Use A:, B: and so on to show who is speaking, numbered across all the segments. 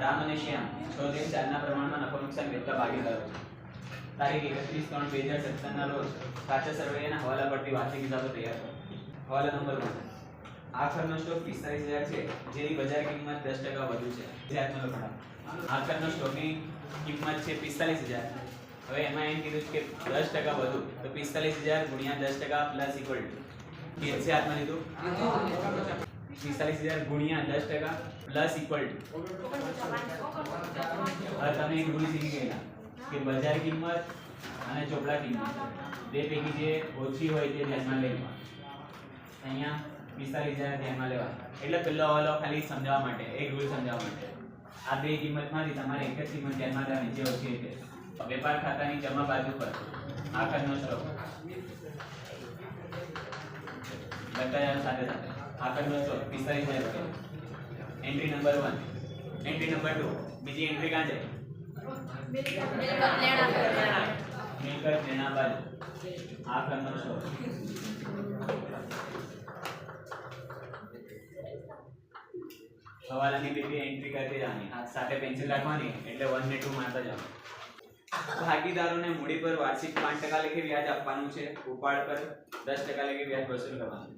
A: રામ અને શ્યામ, છ દિન ચારના પ્રમાણમાં નફો નુકસાન વેચતા ભાગીદારો તારીખ એકત્રીસ ત્રણ બે હજાર સત્તરના રોજ સાચા સર્વેના હવાલા પરથી વાર્ષિક હિસાબો તૈયાર થયો હવાલા નંબર વન આખરનો સ્ટોક પિસ્તાલીસ હજાર છે, જેની બજાર કિંમત દસ ટકા વધુ છે. જે આજનો લખડા આખરનો સ્ટોકની કિંમત છે પિસ્તાલીસ હજાર. હવે એમાં એમ કીધું કે દસ ટકા વધુ, તો પિસ્તાલીસ હજાર ગુણ્યા દસ ટકા પ્લસ ઇક્વલ ટુ કે છે હાથમાં લીધું? પિસ્તાલીસ હજાર ગુણ્યા દસ ટકા પ્લસ ઇક્વલ ટુ હવે તમે એક રૂલ શીખી ગયેલા કે બજાર કિંમત અને ચોપડા કિંમત. બે પૈકી જે ઓછી હોય તે ધ્યાનમાં લેવા. અહીંયા પિસ્તાલીસ હજાર ધ્યાનમાં લેવા. એટલે પેલો હવાલો ખાલી સમજાવવા માટે, એક રૂલ સમજાવવા માટે. આ બે કિંમતમાંથી તમારે એક જ કિંમત ધ્યાનમાં લેવાની, જે ઓછી હોય વેપાર ખાતાની જમા બાજુ પર. આખરનો સ્ટ્રોક જાઓ સાથે સાથે. આખરનો સ્ટ્રોક પિસ્તાલીસ હજાર રૂપિયા. Entry number one entry number 2 બીજી એન્ટ્રી કાં છે? મિલકત લેણા બાજુ આખરનો સ્ટ્રોક હવાલાની બીજી એન્ટ્રી કરતી જવાની. આ સાથે પેન્સિલ રાખવાની, એટલે વન ને ટુ મારતા જવાનું. ભાગીદારોને મૂડી પર વાર્ષિક પાંચ ટકા લેખે વ્યાજ આપવાનું છે. ઉપાડ પર દસ ટકા લેખે વ્યાજ વસૂલ કરવાનું.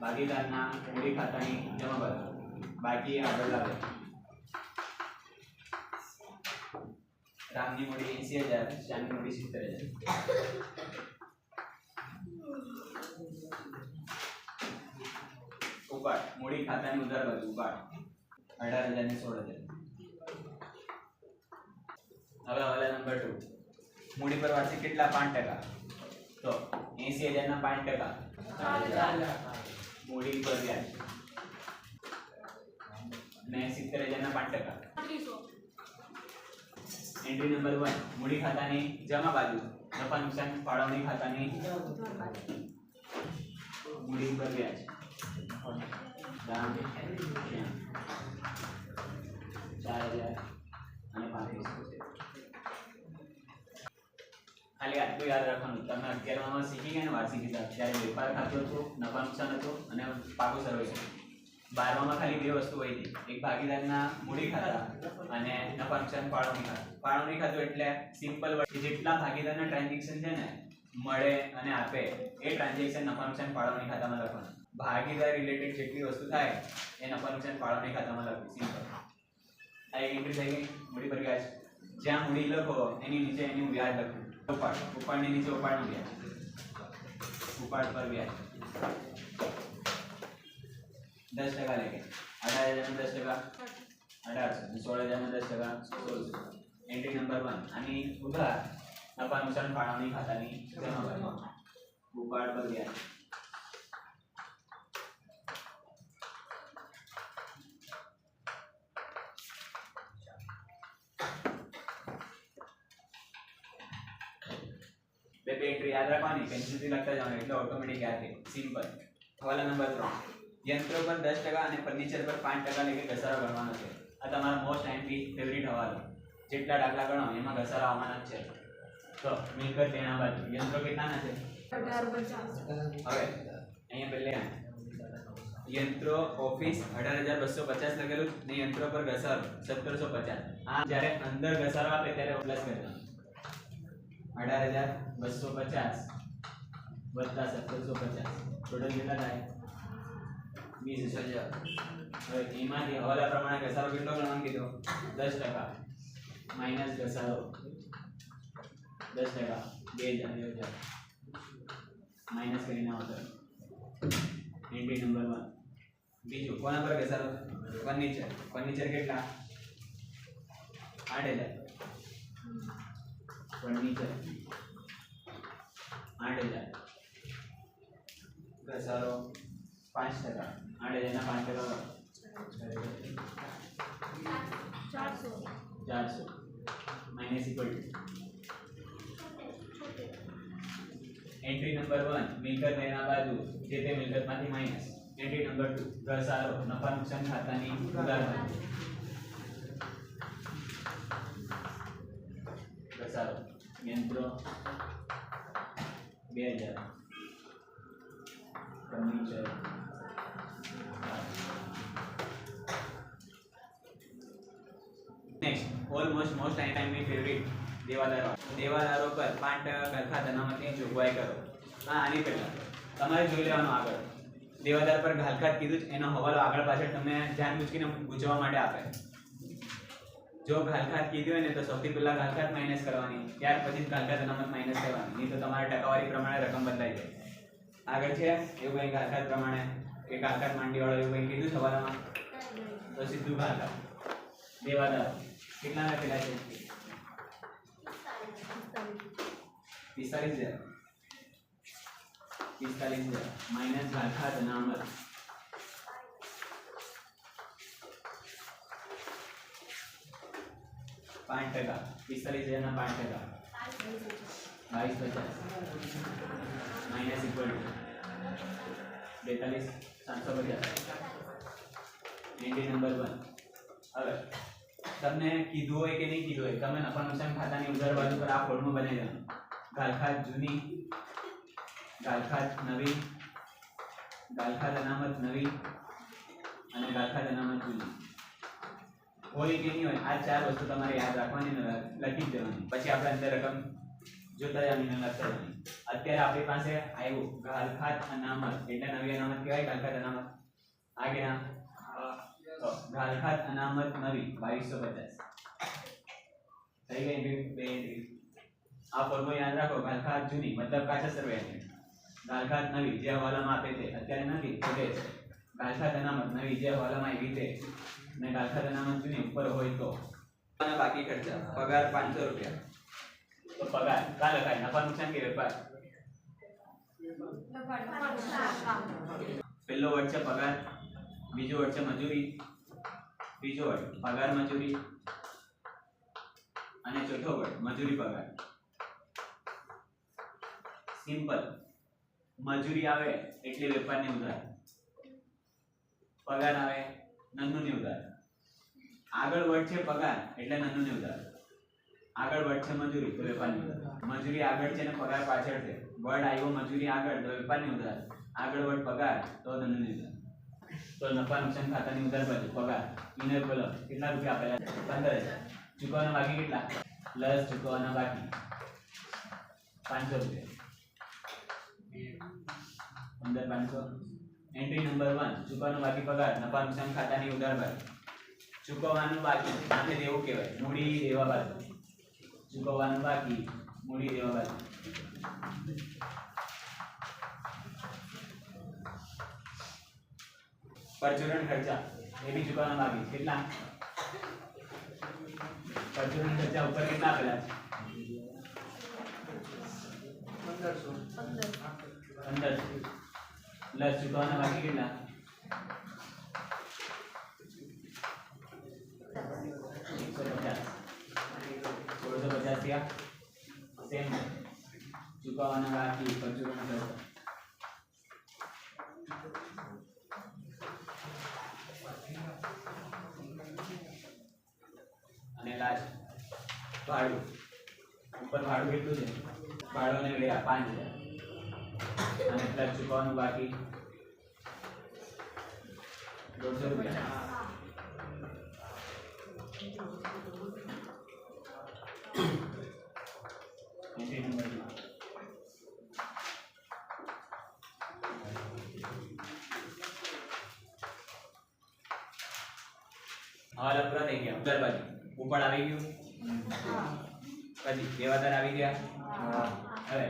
A: ભાગીદારના મૂડી ખાતાની જમાબંધ બાકી આગળ લાવે. રામની મૂડી એસી હજાર, શ્યામની મૂડી સિત્તેર હજાર. ઉપાડ, મૂડી ખાતાની ઉધાર બાજુ ઉપાડ. અઢાર હજાર ને સોળ હજાર. હવે હવાલા નંબર ટુ મૂડી પર વાર્ષિક કેટલા પાંચ ટકા? તો એસી હજાર ના પાંચ ટકા. મૂડી પર વ્યાજ અને સિત્તેર હજાર ના પાંચ ટકા એન્ટ્રી નંબર વન મૂડી ખાતાની જમા બાજુ નફા નુકસાન ફાળવણી ખાતાની મૂડી પર વ્યાજ દામ ચાર હજાર અને પાંત્રીસ ખાલી આટલું યાદ રાખવાનું. તમે અગિયારમાં શીખી ગયા ને વાર્ષિક હિસાબ, ત્યારે વેપાર ખાતું હતું, નફા નુકસાન હતું અને પાકું સર્વે બારમામાં ખાલી બે વસ્તુ હોય હતી. એક ભાગીદારના મૂડી ખાતા અને નફા નુકસાન ફાળવણી ખાતું. ફાળવણી ખાતું એટલે સિમ્પલ જેટલા ભાગીદારના ટ્રાન્ઝેક્શન છે ને મળે અને આપે, એ ટ્રાન્ઝેક્શન નફા નુકસાન ફાળવણી ખાતામાં લખવાનું. ભાગીદાર રિલેટેડ જેટલી વસ્તુ થાય, એ નફા નુકસાન ફાળવણી ખાતામાં લખવી. સિમ્પલ આ એક એન્ટ્રી થઈ ગઈ. મૂડી પર વ્યાજ જ્યાં મૂડી લખો એની નીચે એનું વ્યાજ લખવું ઉપાડ ઉપાડની નીચે ઉપાડનું વ્યાજ ઉપાડ પર વ્યાજ દસ ટકા લેખે અઢાર હજારમાં દસ ટકા અઢારસો અને સોળ હજારમાં દસ ટકા સોળસો એન્ટ્રી નંબર વન આની ઉધાર નફા નુકસાન ફાળવણી ખાતાની જમા બાજુ ઉપાડ પર વ્યાજ બે બે એન્ટ્રી યાદ રાખવાની. પેન્સિલથી લખતા જવાનું. એટલે ઓટોમેટિક યાદ રહે. સિમ્પલ હવાલા નંબર ત્રણ. યંત્રો પર દસ ટકા અને ફર્નિચર પર પાંચ ટકા લેખે ઘસારો ગણવાનો છે. આ તમારો મોસ્ટ એન્ટ્રી ફેવરિટ હવાલો. જેટલા દાખલા ગણો એમાં ઘસારો આવવાના જ છે. તો મિલકત તેના બાજુ. યંત્રો કેટલાના છે? હવે અહીંયા પહેલે યંત્રો ઓફિસ અઢાર હજાર બસો પચાસ લખેલું ને યંત્રો પર ઘસારો સત્તરસો પચાસ. આ જ્યારે અંદર ઘસારો આપે ત્યારે પ્લસ કરવાનું અઢાર હજાર બસો પચાસ. વત્તા સત્તરસો પચાસ. ટોટલ કેટલા થાય? વીસ હજાર. હવે એમાંથી હવાલા પ્રમાણે ઘસારો કેટલો ગણવાનું કીધો. દસ ટકા. માઇનસ ઘસારો. દસ ટકા. બે હજાર બે હજાર. માઇનસ કરીને આવતો એન્ટ્રી નંબર વન બીજું કોના પર ઘસારો? ફર્નિચર ફર્નિચર કેટલા? આઠ હજાર. ફર્નિચર આઠ હજાર ઘસારો પાંચ ટકા આઠ હજારના પાંચ ટકા ચારસો. Minus equal to entry number one મિલકત લેના બાજુ જે તે મિલકતમાંથી માઇનસ એન્ટ્રી નંબર ટુ ઘસારો નફા નુકસાન ખાતાની ઉધાર બાજુ ઘસારો યંત્રો બે હજાર. Furniture next almost most I time me favourite દેવાદારો દેવાદારો પર પાંચ ટકા કરખા અનામતની જોગવાઈ કરો. હા, આની પહેલાં. તમારે જોઈ લેવાનું આગળ. દેવાદાર પર ઘાલખાત કીધું જ, એનો હવાલો આગળ પાછળ તમને ધ્યાન મૂકીને ગુજવા માટે આપે. જો ઘાલખાત કીધી હોય ને તો સૌથી પહેલા ઘાલખાત માઇનસ કરવાની, ત્યાર પછી જ અનામત માઇનસ કરવાની. નહીં તો તમારા ટકાવારી પ્રમાણે રકમ બદલાઈ જાય. આગળ છે, એવું કંઈ ઘાલખાત પ્રમાણે? કે ઘાલખાત માંડી વાળો એવું કંઈ કીધું સવારમાં તો સીધું ઘાલખાત દેવાદાર કેટલા લખેલા છે? પિસ્તાલીસ હજાર. પિસ્તાલીસ હજાર. માઇનસ ઘાલખાત અનામત. પાંચ ટકા. પિસ્તાલીસ હજારના પાંચ ટકા. બાવીસ પચાસ. માઇનસ ઇક્વલ ટુ બેતાલીસ, સાતસો પચાસ. એન્ટ્રી નંબર વન હવે, તમને કીધું હોય કે નહીં કીધું હોય, તમે નફા નુકસાન ખાતાની ઉધાર બાજુ પર આ ફોર્મમાં બનાવી દેવાનું ગાલખાત જૂની ગાલખાત નવી ગાલખાત અનામત નવી અને ગાલખાત અનામત જૂની. હોય કે નહીં હોય, આ ચાર વસ્તુ તમારે યાદ રાખવાની અને લખી દેવાની. પછી આપણે અંદર રકમ જોતા જવાની અને લખતા જવાની અત્યારે આપણી પાસે આવ્યું ગાલખાત અનામત, એટલે નવી અનામત કહેવાય, ગાલખાત અનામત. આ કે ના ગાલખાત અનામત નવી બાવીસો પચાસ. થઈ ગઈ બે આ ફોર્મો યાદ રાખો, ગાલખાત જૂની, મતલબ કાચા સર્વે. ગાલખાત નવી, જે હવાલામાં આપે તે. અત્યારે નથી તો છે. ગાલખાત અનામત નવી, જે હવાલામાં આવી તે. અને ગાલખાત અનામત જૂની ઉપર હોય તો. અને બાકી ખર્ચા પગાર પાંચસો રૂપિયા. તો પગાર કા લખાય નફા નુકસાન કે વેપાર પહેલો વર્ષ છે પગાર બીજો વર્ષ છે મજૂરી ત્રીજો વર્ષ પગાર મજૂરી અને ચોથો વર્ષ મજૂરી પગાર. સિમ્પલ. મજૂરી આવે એટલે વેપારની ઉધાર. પગાર આવે નન્નુની ઉધાર આગળ વધશે પગાર, એટલે નાનું ઉધાર આગળ વધશે મજૂરી, તો વેપારની ઉધાર મજૂરી આગળ છે ને પગાર પાછળ છે. વર્ડ આવ્યો મજૂરી આગળ, તો વેપારની ઉધાર આગળ વર્ડ પગાર, તો નાનું ઉધાર તો નફા નુકસાન ખાતાની ઉધાર બાજુ, પગાર. ઇનર કોલમ કેટલા રૂપિયા આપેલા પંદર હજાર. ચૂકવવાના બાકી કેટલા? પ્લસ ચૂકવવાના બાકી. પાંચસો રૂપિયા. પંદર, પાંચસો? એન્ટ્રી નંબર વન ચૂકવવાનું બાકી પગાર નફા નુકસાન ખાતાની ઉધાર બાજુ ચૂકવવાનું બાકી આને દેવું કહેવાય. મૂડી દેવા બાકી ચૂકવવાનું બાકી, મૂડી દેવા બાકી પરચુરણ ખર્ચા, એ બી ચૂકવવાના બાકી. કેટલા? પરચુરણ ખર્ચા ઉપર કેટલા આપેલા છે? પંદર પ્લસ ચૂકવવાના બાકી કેટલા એકસો પચાસ સોળસો પચાસ થયા સેમ ચૂકવવાના બાકી અને લાસ્ટ ભાડું ઉપર ભાડું કેટલું છે ભાડું ને ગયા પાંચ હજાર અને પ્લસ ચૂકવવાનું બાકી દોઢસો રૂપિયા Entry number two. હવાલા પૂરા થઈ ગયા ઉત્તર બાજુ ઉપર આવી ગયું પછી દેવાદાર આવી ગયા હવે,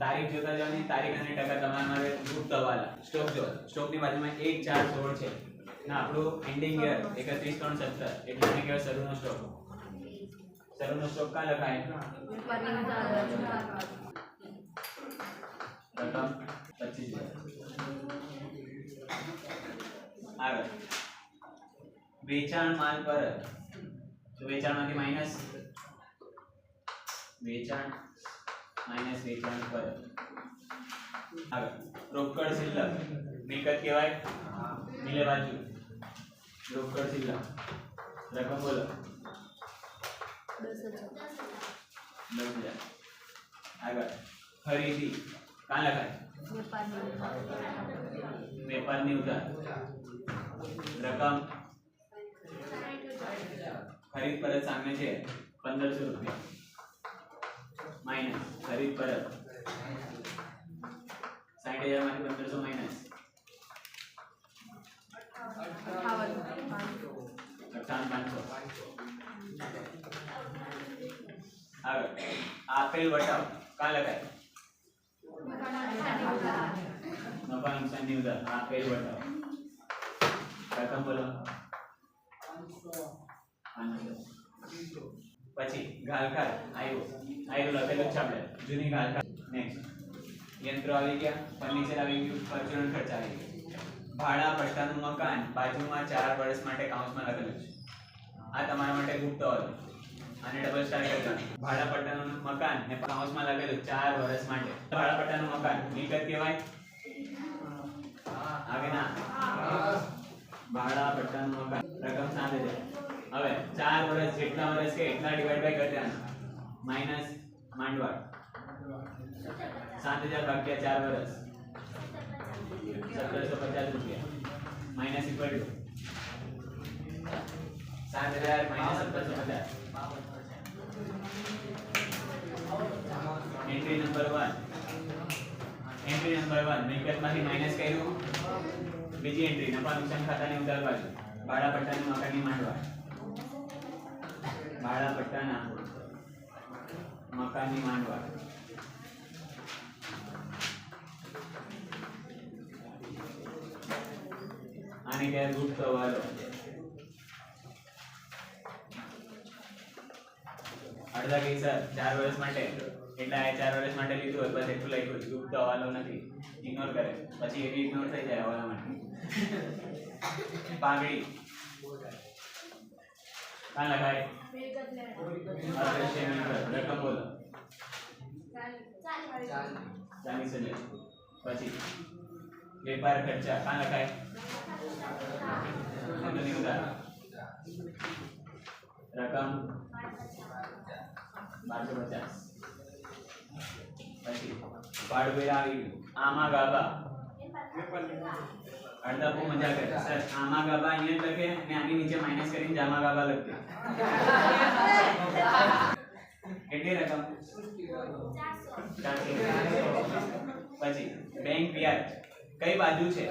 A: તારીખ જોતા જવાની તારીખ અને ટકા તમારા માટે ગુપ્ત હવાલા સ્ટોક જો સ્ટોકની બાજુમાં એક, ચાર, સોળ છે. ના આપણું એન્ડિંગ યર એકત્રીસ, ત્રણ, સત્તર. એટલે એને કહેવાય શરૂનો સ્ટોક શરૂનો સ્ટોક કા લખાય? પચીસ આગળ વેચાણ માલ પર. વેચાણમાંથી માઇનસ વેચાણ માઇનસ વેચાણ પર રોકડ શિલ્લક મિલકત કહેવાય? મિલે બાજુ. રોકડ શિલ્લક રકમ બોલો. દસ હજાર. આગળ. ખરીદી કાં લખાય? વેપારની ઉધાર. રકમ. ખરીદ પરત સામે છે. પંદરસો રૂપિયા. માઇનસ ખરીદ પરત. સાઠ હજારમાંથી પંદરસો માઇનસ અઠાવન, પાંચસો. આગળ આપેલ વટાવ કા લખાય? નફા નુકસાનની ઉધાર આપેલ વટાવ રકમ બોલો. પાંચસો. પછી ગાલકાર આયો આયો લખેલું છે આપણે જૂની ગાલકાર નેક્સ્ટ યંત્ર આવી ગયા. ફર્નિચર આવી ગયું. પરચુરણ ખર્ચ આવી ગયો. ભાડા પટ્ટાનું મકાન, બાજુમાં ચાર વર્ષ માટે કાઉન્સમાં લખેલું છે. આ તમારા માટે ગુપ્ત હતું અને ડબલ સ્ટાર કરતા ભાડા પટ્ટાનું મકાન ને કાઉન્સમાં લખેલું ચાર વર્ષ માટે. ભાડા પટ્ટાનું મકાન. મિલકત કહેવાય. આવે ના ભાડા પટ્ટાનું મકાન. રકમ સાંભળે હવે ચાર વર્ષ જેટલા વર્ષ કે એટલા ડિવાઈડ બાય કરી દેવાના માંડવાળ સાત હજાર ભાગ્યા ચાર વર્ષ સત્તરસો પચાસ રૂપિયા. માઇનસ ઇક્વલ ટુ સાત હજાર માઇનસ સત્તરસો પચાસ. એન્ટ્રી નંબર 1 એન્ટ્રી નંબર 1 મિલકતમાંથી માઇનસ કર્યું. બીજી એન્ટ્રી નફા નુકસાન ખાતાની ઉધાર બાજુ ભાડા પટ્ટાની મકાનની માંડવા. ભાડા પટ્ટાના મકાનની માંડવા આને કહેવાય ગુપ્ત વાલો અડધા પૈસા ચાર વર્ષ માટે. એટલે આ ચાર વર્ષ માટે લીધું હોય, બસ એટલું લખ્યું. ગુપ્ત હવાલો નથી. ઇગ્નોર કરે. પછી એની ઇગ્નોર થઈ જાય હવાલા માટે પાઘડી. કાં લખાય અદ્રશ્ય મિલકત. રકમ બોલો ચાલીસ હજાર પછી વેપાર ખર્ચા કાં લખાય નોંધણી ઉધાર રકમ બારસો પચાસ અડધા બહુ મજા કરે સર, આમા ગાબા અહીંયા લખે અને આની નીચે માઇનસ કરીને જામા ગાબા લખે. કેટલી રકમ? પછી બેંક વ્યાજ. કઈ બાજુ છે?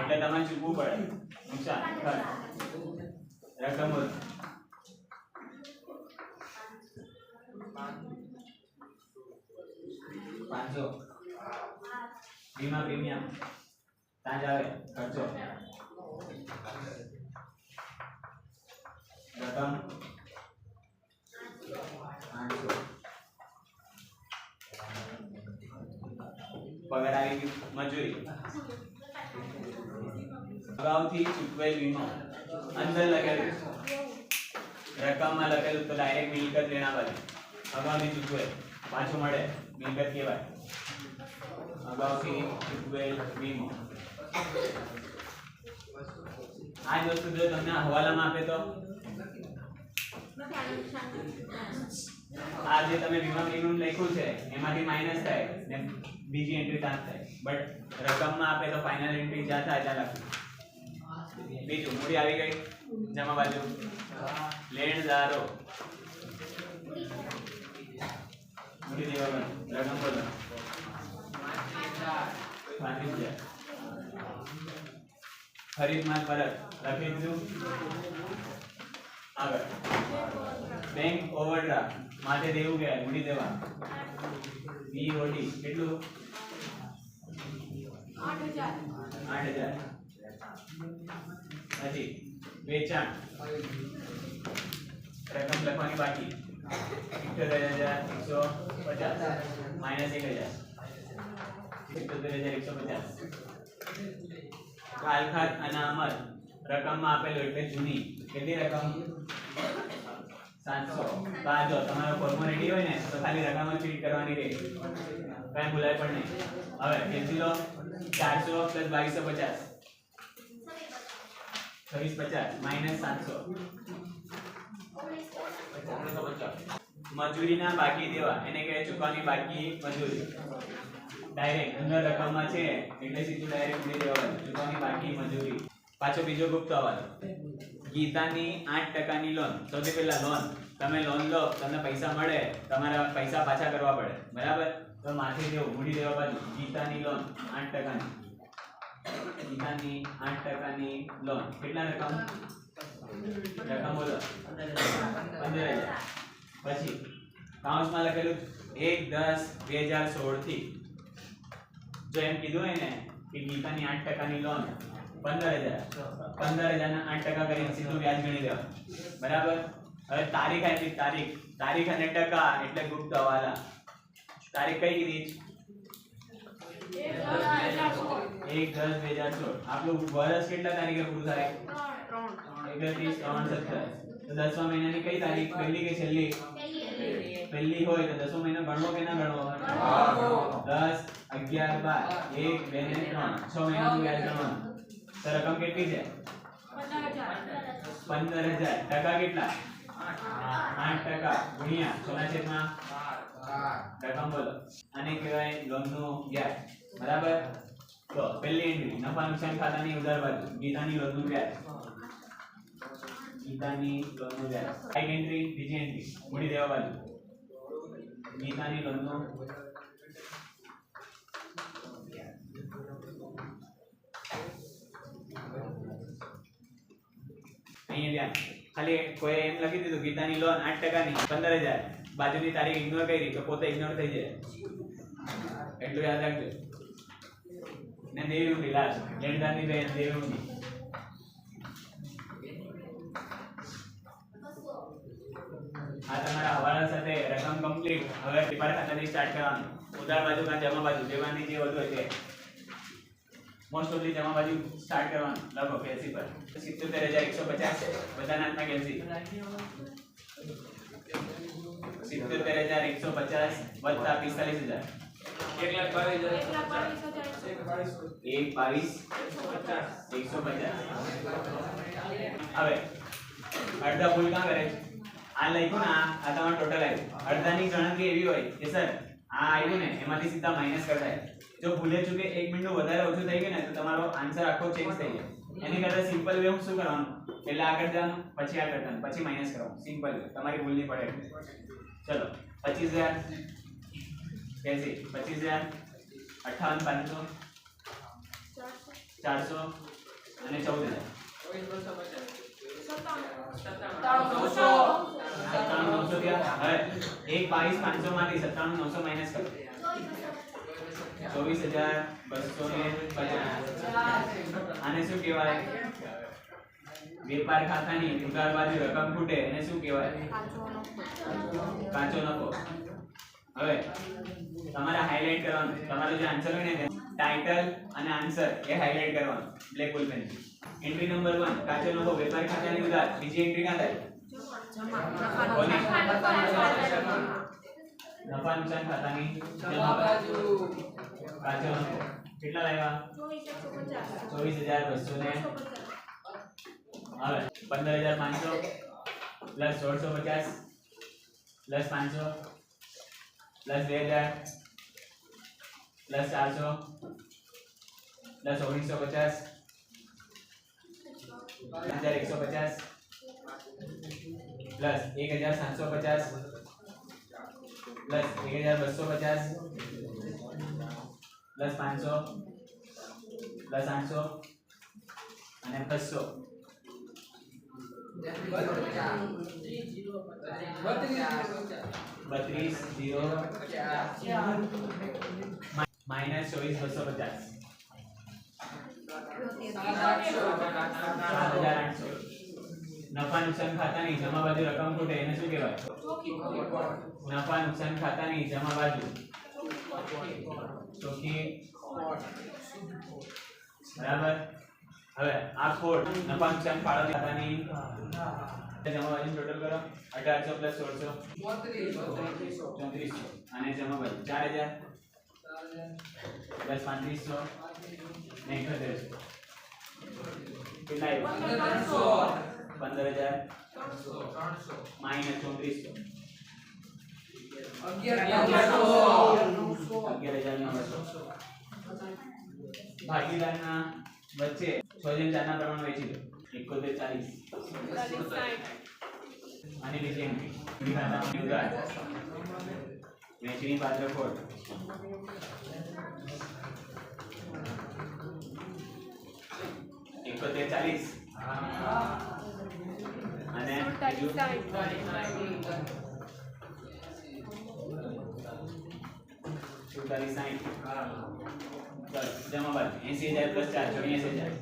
A: એટલે તમારે ચૂકવું પડે. નુકસાન. રકમ. પાંચસો. વીમા પ્રીમિયમ. ત્યાં આવે, ખર્ચો. રકમ. પગાર આવી ગયું, મજૂરી. અગાઉથી ચૂકવેલ વીમો. અંદર લખેલું. રકમમાં લખેલું તો ડાયરેક્ટ મિલકત લેણા વાળી અગાઉથી ચૂકવે પાછું મળે, મિલકત કહેવાય. અગાઉથી ચૂકવેલ વીમો આ જ વસ્તુ જો તમને હવાલામાં આપે તો. આ જે તમે વીમા પ્રીમિયમ લખ્યું છે, એમાંથી માઇનસ થાય, ને બીજી એન્ટ્રી ત્યાં થાય. બટ રકમમાં આપે તો ફાઇનલ એન્ટ્રી જ્યાં થાય ત્યાં લખ્યું. બીજું મૂડી આવી ગઈ. જમા બાજુ. લેણદારો મૂડી દેવાનું રકમ બોલો પાંત્રીસ હજાર ખરીદ માલ પરત લખી દીધું આગળ બેંક ઓવરડ્રાફ્ટ માથે દેવું ગયા મૂડી દેવા બીઓડી કેટલું આઠ હજાર પછી વેચાણ રકમ લખવાની બાકી ઇઠ્યોતેર હજાર એકસો પચાસ માઇનસ એક હજાર કાલખાત અનામત રકમમાં આપેલો એટલે જૂની. કેટલી રકમ? સાતસો. બા જો, તમારો ફોર્મો રેડી હોય ને, તો ખાલી રકમ જ ફીટ કરવાની રહે. કઈ ભૂલાય પણ નહીં. હવે, ખેંચી લો. ચારસો પ્લસ બાવીસો પચાસ. છવ્વીસ પચાસ, માઇનસ સાતસો. પચાસ. મજૂરીના બાકી દેવા. એને કહે ચૂકવાની બાકી મજૂરી. ડાયરેક્ટ અંદર રકમમાં છે, એટલે સીધું ડાયરેક્ટ દે દેવાનું ચૂકવાની બાકી મજૂરી. પાછો બીજો ગુપ્ત અવાજ. ગીતાની આઠ ટકાની લોન સૌથી પહેલા લોન તમે લોન લો, તમને પૈસા મળે, તમારે પૈસા પાછા કરવા પડે. બરાબર? તો માથે દેવું મૂડી દેવા બાજુ, ગીતાની લોન આઠ ટકાની. ગીતાની આઠ ટકાની લોન કેટલા રકમ? રકમ બોલો. પંદર હજાર. પછી કાઉન્સમાં લખેલું એક દસ બે હજાર સોળથી જો એમ કીધું હોય ને કે ગીતાની આઠ ટકાની લોન પંદર હજાર. પંદર હજારના આઠ ટકા કરીને સીધું વ્યાજ ગણી દેવાનું બરાબર? હવે તારીખ આપી તારીખ. તારીખ અને ટકા એટલે ગુપ્ત હવાલા. તારીખ કઈ કીધી? એક દસ બે હજાર સોળ. આપણું વર્ષ કેટલા તારીખે પૂરું થાય? એકત્રીસ ત્રણ સત્તર. તો દસમા મહિનાની કઈ તારીખ? પહેલી કે છેલ્લી? પહેલી હોય તો દસમો મહિનો ગણવો કે ના ગણવો દસ, અગિયાર, બાર. એક, બે ને ત્રણ. છ મહિનાનું વ્યાજ ગણવાનું. તો રકમ કેટલી છે? પંદર હજાર. ટકા કેટલા? આઠ ટકા. ગુણ્યા સોના છેદમાં રકમ બોલો. આને કહેવાય લોનનું વ્યાજ. બરાબર? તો પહેલી એન્ટ્રી નફા નુકસાન ખાતાની ઉધાર બાજુ. ગીતાની લોનનું વ્યાજ. ગીતાની લોનનો વ્યાજ એક એન્ટ્રી બીજી એન્ટ્રી મૂડી દેવા બાજુ. ગીતાની લોનનો અહીંયા ધ્યાન. ખાલી કોઈ એમ લખી દીધું, ગીતાની લોન આઠ ટકાની, પંદર હજાર. બાજુની તારીખ ઇગ્નોર કરી તો પોતે ઇગ્નોર થઈ જાય. એટલું યાદ રાખજો. ને દેવી ઊંડી લાસ્ટ લેણદારની દેવી ઊંડી આ તમારા હવાલા સાથે રકમ કમ્પ્લીટ હવે પેપર ખાતાથી સ્ટાર્ટ કરવાનું. ઉધાર બાજુ કા જમા બાજુ? દેવાની જે વધુ છે મોસ્ટ ઓફલી જમા બાજુ સ્ટાર્ટ કરવાનું લખો કેસી પર. સિત્તોતેર હજાર એકસો પચાસ બધાના હાથમાં હજાર. એક બાવીસ, એકસો પચાસ. હવે, અડધા ભૂલ કાં કરે છે? આ લખ્યું ને આ તમારો ટોટલ આવ્યું અડધાની ગણતરી એવી હોય કે સર આ આવ્યું ને એમાંથી સીધા માઇનસ કરી જો ભૂલે ચૂકે એક મિનિટ વધારે ઓછું થઈ ગયું ને તો તમારો આન્સર આખો ચેન્જ થઈ જાય એની કરતા સિમ્પલ વે હું શું કરવાનું? પહેલા આગળ જવાનું પછી આગળ જવાનું પછી માઇનસ કરવાનું. સિમ્પલ વે તમારી ભૂલ નહીં પડે. ચલો હજાર. કેસી? 25000 58 500 400 અને ચૌદ હજાર. एक बाईस पाँच सौ माटी, सत्तानवे, नौ सौ રકમ ખૂટે એને શું કહેવાય કાચો નફો હવે તમારે હાઇલાઇટ કરવાનું તમારો જે આન્સર હોય ને ટાઇટલ અને આન્સર એ હાઇલાઇટ કરવાનું. Black ball pen entry number 1 કાચો નફો, વેપાર ખાતાની ઉધાર. બીજી એન્ટ્રી ક્યાં થાય? નફા નુકસાન ખાતાની જમા બાજુ. કાચો નફો. કેટલા લાવ્યા? ચોવીસ હજાર બસો ને હવે પંદર હજાર પાંચસો પ્લસ સોળસો પચાસ પ્લસ પાંચસો પ્લસ બે હજાર પ્લસ ચારસો. પ્લસ ઓગણીસો પચાસ. હજાર એકસો પચાસ. પ્લસ એક હજાર સાતસો પચાસ. પ્લસ એક હજાર બસો પચાસ. પ્લસ પાંચસો. પ્લસ આઠસો. અને બસો. બત્રીસ જીરો. માઇનસ ચોવીસ બસો પચાસ નફા નુકસાન ખાતાની જમા બાજુ રકમ ખૂટે એને શું કહેવાય? નફા નુકસાન ખાતાની જમા બાજુ. ચોખ્ખી બરાબર? હવે આ ખોટ નફા નુકસાન ખાતાની જમા બાજુ ટોટલ કરો. અઢારસો પ્લસ સોળસો. ચોત્રીસો. અને જમા બાજુ ચાર હજાર. પ્લસ પાંત્રીસો ને ઇઠોતેરસો કેટલા? પંદર હજાર માઇનસ ચોત્રીસો અગિયાર હજાર નવસો ભાગીદારના વચ્ચે છ જેમ ચારના પ્રમાણ વેચી દો એકોતેર ચાલીસ બીજી એન્ટ્રી વેચણી પાત્ર ખોટ એકોતેર ચાલીસ. અને
B: સુડતાલીસ
A: સુડતાલીસ ચાલો જમા બાદ. એસી હજાર પ્લસ ચાર, ચોર્યાસી હજાર.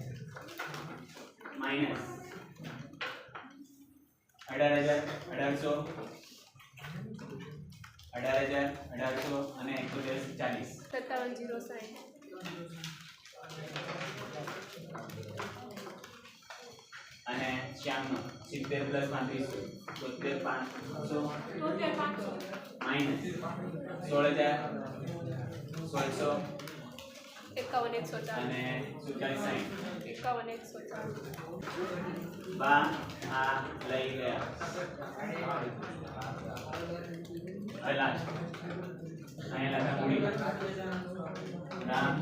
A: માઇનસ અઢાર હજાર, અઢારસો અઢાર હજાર અઢારસો અને એકોતેર ચાલીસ
B: સત્તાવન જીરો સાહીઠ.
A: અને શ્યામનો સિત્તેર પ્લસ પાંત્રીસો તોતેર પાંચસો. માઇનસ સોળ હજાર સોળસો
B: એકાવન એકસો ચાર
A: અને સુડતાલીસ સાઠ
B: એકાવન એકસો ચાર
A: બા આ લઈ ગયા હવે અહીંયા લખા મૂડી રામ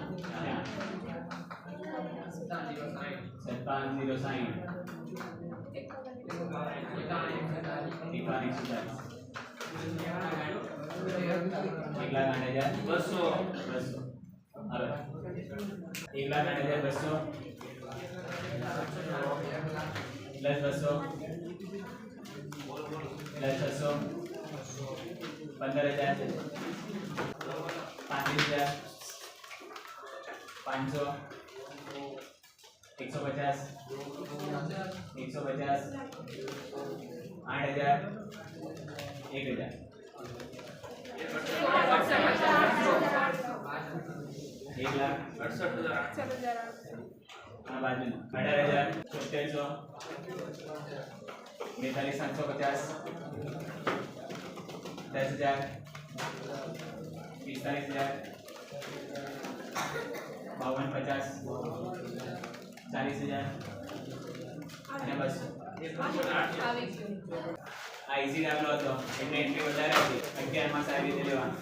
A: સત્તાવન જીરો સાઠ
B: એકાવન.
A: એકસો ચાલીસ બસો. બસો. હવે એક લાખ આઠ હજાર બસો પ્લસ બસો પ્લસ છસો પંદર હજાર પાંત્રીસ હજાર પાંચસો એકસો પચાસ એકસો પચાસ આઠ હજાર એક હજાર એક લાખ
B: અડસઠ હજાર. આઠસો
A: આ બાજુનું અઢાર હજાર છોતેરસો બેતાલીસ સાતસો પચાસ દસ હજાર, પિસ્તાલીસ હજાર, બાવન પચાસ, ચાલીસ હજાર. અને બસો. આ ઇઝી દાખલો હતો. એટલે એટલી વધારે હતી. અગિયારમાં સારી રીતે લેવાનું.